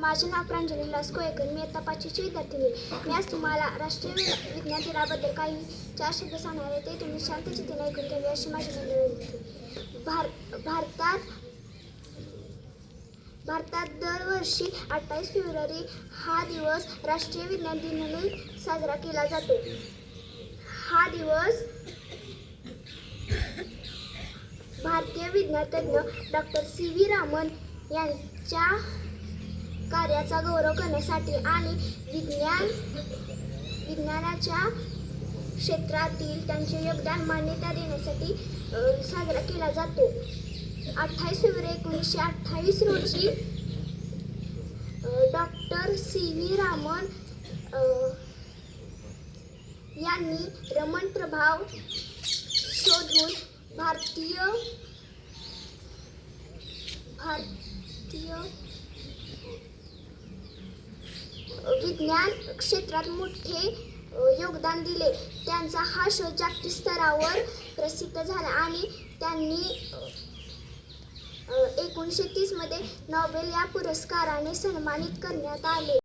माझे नाव प्रांजली लास कोयकर मी आता पाचवीची विद्यार्थिनी मी आज तुम्हाला राष्ट्रीय विज्ञान दिनाबद्दल काही चार शब्द सांगणार आहे ते तुम्ही शांत चित्तेने ऐकून घ्यावे अशी माझी विनंती भार भारतात भारतात दरवर्षी अठ्ठावीस फेब्रुवारी हा दिवस राष्ट्रीय विज्ञान दिन म्हणून साजरा केला जातो. हा दिवस भारतीय विज्ञानतज्ञ डॉक्टर सी व्ही रामन यांच्या कार्याचा गौरव करण्यासाठी आणि विज्ञान विज्ञानाच्या क्षेत्रातील त्यांचे योगदान मान्यता देण्यासाठी साजरा केला जातो. अठ्ठावीस फेब्रुवारी एकोणीसशे अठ्ठावीस रोजी डॉक्टर सी व्ही रामन यांनी रमण प्रभाव शोधून भारतीय भारतीय विज्ञान क्षेत्रात मोठे योगदान दिले. त्यांचा हा शोध जागतिक स्तरावर प्रसिद्ध झाला आणि त्यांनी एकोणीसशे तीसमध्ये नोबेल या पुरस्काराने सन्मानित करण्यात आले.